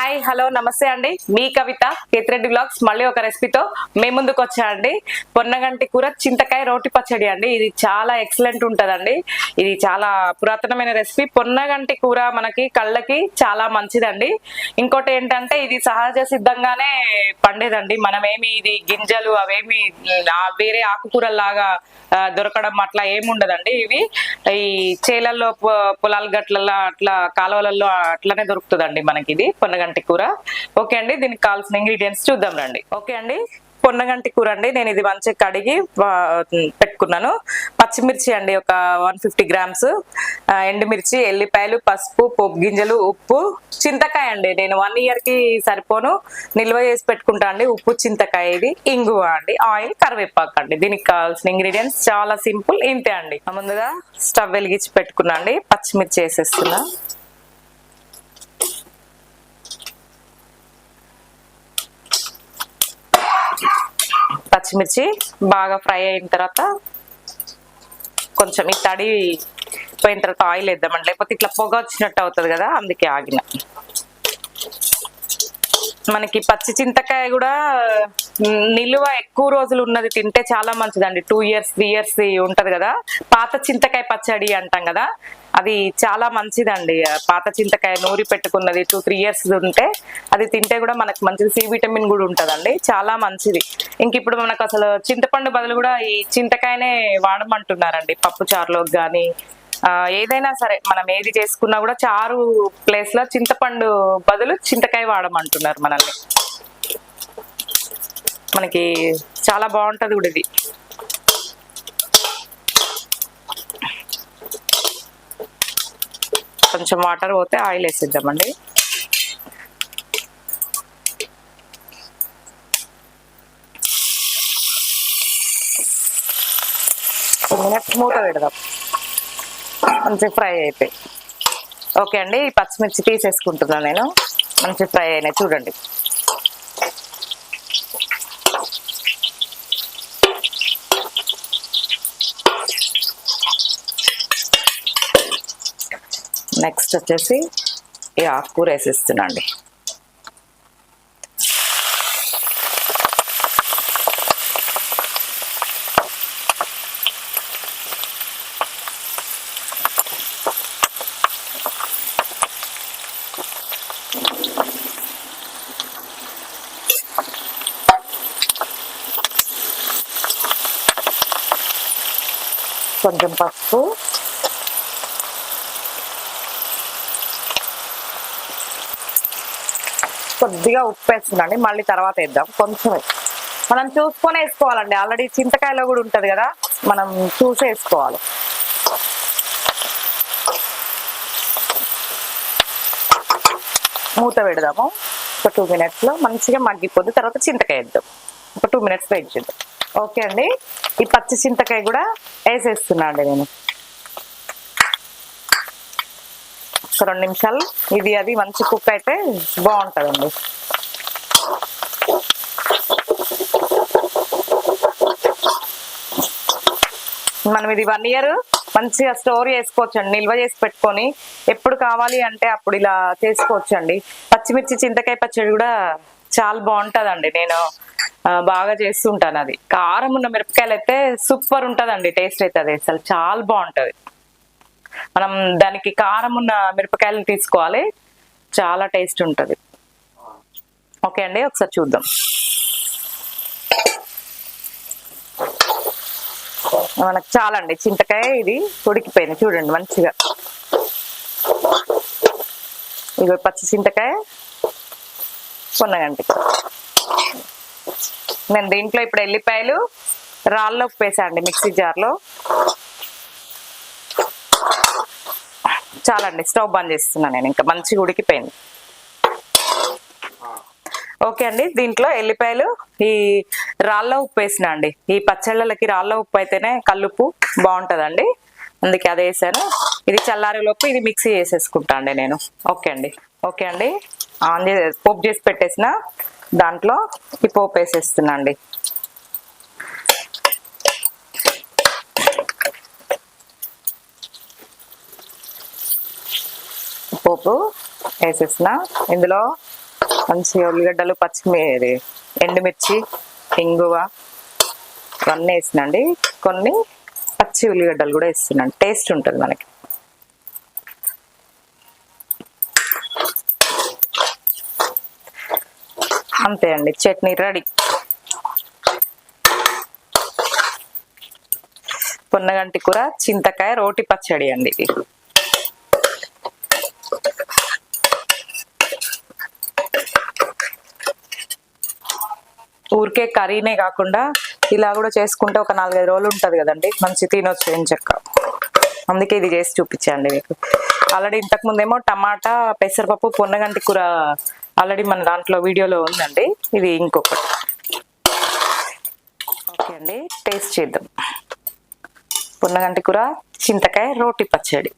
Hi hello నమస్తే అండి. మీ కవిత Kethireddy blogs మళ్ళీ ఒక రెసిపీతో మేము ముందుకు వచ్చా అండి. పొన్నగంటి కూర చింతకాయ రోటి పచ్చడి అండి. ఇది చాలా ఎక్సలెంట్ ఉంటుందండి. ఇది చాలా పురాతనమైన రెసిపీ. పొన్నగంటి కూర మనకి కళ్ళకి చాలా మంచిదండి. ఇంకోటి ఏంటంటే ఇది సహజ సిద్ధంగానే పండేదండి. మనమేమి ఇది గింజలు అవేమి వేరే ఆకుకూరల్లాగా దొరకడం అట్లా ఏముండదండి ఇవి. ఈ చేలల్లో పొలాల గట్లలో అట్లా కాలువలలో అట్లనే దొరుకుతుందండి మనకి ఇది పొన్నగంటి కూర. ఓకే అండి దీనికి కావాల్సిన ఇంగ్రీడియంట్స్ చూద్దాం రండి. ఓకే అండి పొన్నగంటి కూర అండి. నేను ఇది మంచిగా కడిగి పెట్టుకున్నాను. పచ్చిమిర్చి అండి ఒక వన్ ఫిఫ్టీ గ్రామ్స్. ఎండుమిర్చి ఎల్లిపాయలు పసుపు పోపు గింజలు ఉప్పు చింతకాయ అండి. నేను వన్ ఇయర్కి సరిపోను. నిల్వ చేసి పెట్టుకుంటా అండి. ఉప్పు చింతకాయ ఇది. ఇంగువ అండి. ఆయిల్ కరివేపాకు అండి. దీనికి కావాల్సిన ఇంగ్రీడియంట్స్ చాలా సింపుల్ ఇంతే అండి. ముందుగా స్టవ్ వెలిగించి పెట్టుకున్నా అండి. పచ్చిమిర్చి వేసేస్తున్నా. పచ్చిమిర్చి బాగా ఫ్రై అయిన తర్వాత కొంచెం ఈ తడి పోయిన తర్వాత ఆయిల్ వేద్దామండి. లేకపోతే ఇట్లా పొగ వచ్చినట్టు అవుతుంది కదా అందుకే ఆగిన. మనకి పచ్చి చింతకాయ కూడా నిలువ ఎక్కువ రోజులు ఉన్నది తింటే చాలా మంచిదండి. టూ ఇయర్స్ త్రీ ఇయర్స్ ఉంటది కదా. పాత చింతకాయ పచ్చడి అంటాం కదా అది చాలా మంచిదండి. పాత చింతకాయ నూరి పెట్టుకున్నది టూ త్రీ ఇయర్స్ ఉంటే అది తింటే కూడా మనకు మంచిది. సి విటమిన్ కూడా ఉంటుందండి. చాలా మంచిది. ఇంక ఇప్పుడు మనకు అసలు చింతపండు బదులు కూడా ఈ చింతకాయనే వాడమంటున్నారండి. పప్పు చారులోకి కానీ ఏదైనా సరే మనం ఏది చేసుకున్నా కూడా చారు ప్లేస్లో చింతపండు బదులు చింతకాయ వాడమంటున్నారు మనల్ని. మనకి చాలా బాగుంటది కూడా ఇది. కొంచెం వాటర్ పోతే ఆయిల్ వేసేద్దామండి. మినిట్స్ మూత పెడదాం. మంచి ఫ్రై అయిపోయి. ఓకే అండి పచ్చిమిర్చి తీసేసుకుంటున్నాను నేను. మంచి ఫ్రై అయినాయి చూడండి. నెక్స్ట్ వచ్చేసి ఈ ఆకుకూర వేసిస్తున్నాండి. కొంచెం పసుపు కొద్దిగా ఉప్పు వేస్తుందండి మళ్ళీ తర్వాత వేద్దాం. కొంచెం మనం చూసుకొని వేసుకోవాలండి. ఆల్రెడీ చింతకాయలో కూడా ఉంటుంది కదా మనం చూసి వేసుకోవాలి. మూత పెడదాము. ఒక టూ మినిట్స్లో మంచిగా మగ్గిపోద్ది. తర్వాత చింతకాయ వేద్దాం. ఒక టూ మినిట్స్ వెయిట్ చేద్దాం. ఓకే అండి. ఈ పచ్చి చింతకాయ కూడా వేసేస్తున్నా అండి నేను. ఒక రెండు నిమిషాలు. ఇది అది మంచి కుక్ అయితే బాగుంటుందండి. మనం ఇది వన్ ఇయర్ మంచిగా స్టోర్ చేసుకోవచ్చండి. నిల్వ చేసి పెట్టుకొని ఎప్పుడు కావాలి అంటే అప్పుడు ఇలా చేసుకోవచ్చండి. పచ్చిమిర్చి చింతకాయ పచ్చడి కూడా చాలా బాగుంటుందండి. నేను బాగా చేస్తుంటాను అది. కారం ఉన్న మిరపకాయలు అయితే సూపర్ ఉంటుందండి. టేస్ట్ అవుతుంది అసలు చాలా బాగుంటది. మనం దానికి కారం ఉన్న మిరపకాయలు తీసుకోవాలి. చాలా టేస్ట్ ఉంటుంది. ఓకే అండి ఒకసారి చూద్దాం. మనకు చాలండి చింతకాయ ఇది ఉడికిపోయింది చూడండి మంచిగా. ఇది పచ్చి చింతకాయ. పొన్నగంటి. నేను దీంట్లో ఇప్పుడు ఎల్లిపాయలు రాళ్ళలోకి ఉప్పేసా అండి మిక్సీ జార్లో. చాలండి స్టవ్ బంద్ చేస్తున్నాను నేను ఇంకా మంచిగా ఉడికిపోయింది. ఓకే అండి దీంట్లో ఎల్లిపాయలు ఈ రాళ్ళ ఉప్పు వేసిన అండి ఈ పచ్చళ్ళకి రాళ్ళ ఉప్పు అయితేనే కల్లుప్పు బాగుంటుందండి. అందుకే అది వేసాను. ఇది చల్లారేలోపు ఇది మిక్సీ చేసేసుకుంటా అండి నేను. ఓకే అండి ఓకే అండి. ఆన్ చే పోపు చేసి పెట్టేసిన దాంట్లో ఈ పోపు వేసేస్తున్నా అండి. పోపు వేసేసిన. ఇందులో మంచిగా ఉల్లిగడ్డలు పచ్చిమిరి ఎండుమిర్చి ఇంగువ ఇవన్నీ వేసినండి. కొన్ని పచ్చి ఉల్లిగడ్డలు కూడా వేస్తున్నాను. టేస్ట్ ఉంటుంది మనకి. అంతే అండి. చట్నీ రెడీ. పొన్నగంటి కూర చింతకాయ రోటి పచ్చడి అండి ఊరికే కర్రీనే కాకుండా ఇలా కూడా చేసుకుంటే ఒక నాలుగైదు రోజులు ఉంటుంది కదండి. మంచి తినొచ్చు ఏం చెక్క. అందుకే ఇది చేసి చూపించండి మీకు. ఆల్రెడీ ఇంతకు ముందేమో టమాటా పెసరపప్పు పొన్నగంటి కూర ఆల్రెడీ మన దాంట్లో వీడియోలో ఉందండి. ఇది ఇంకొకటి. ఓకే అండి టేస్ట్ చేద్దాం. పొన్నగంటి కూర చింతకాయ రోటి పచ్చడి.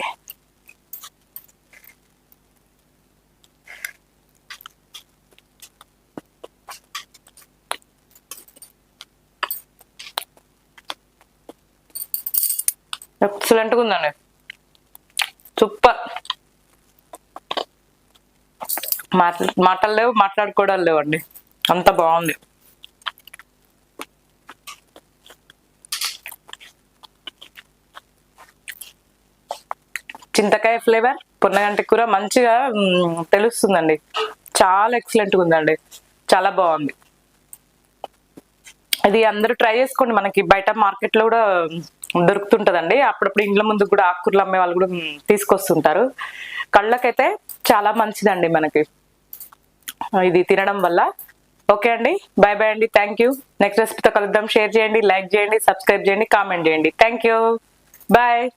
ఎక్సలెంట్గా ఉందండి. సూపర్ మాట్లా మాటలు లేవు మాట్లాడుకోవడాలు లేవండి. అంత బాగుంది. చింతకాయ ఫ్లేవర్ పున్నగంటి కూర మంచిగా తెలుస్తుందండి. చాలా ఎక్సలెంట్గా ఉందండి. చాలా బాగుంది. ఇది అందరూ ట్రై చేసుకోండి. మనకి బయట మార్కెట్లో కూడా దొరుకుతుంటదండి. అప్పుడప్పుడు ఇండ్ల ముందు కూడా ఆకుకూరలు అమ్మే వాళ్ళు కూడా తీసుకొస్తుంటారు. కళ్ళకైతే చాలా మంచిదండి మనకి. ఇది తినడం వల్ల. ఓకే అండి. బాయ్ బాయ్ అండి. Thank you. నెక్స్ట్ రెసిపీతో కలుద్దాం. షేర్ చేయండి లైక్ చేయండి సబ్స్క్రైబ్ చేయండి కామెంట్ చేయండి. Thank you. బాయ్.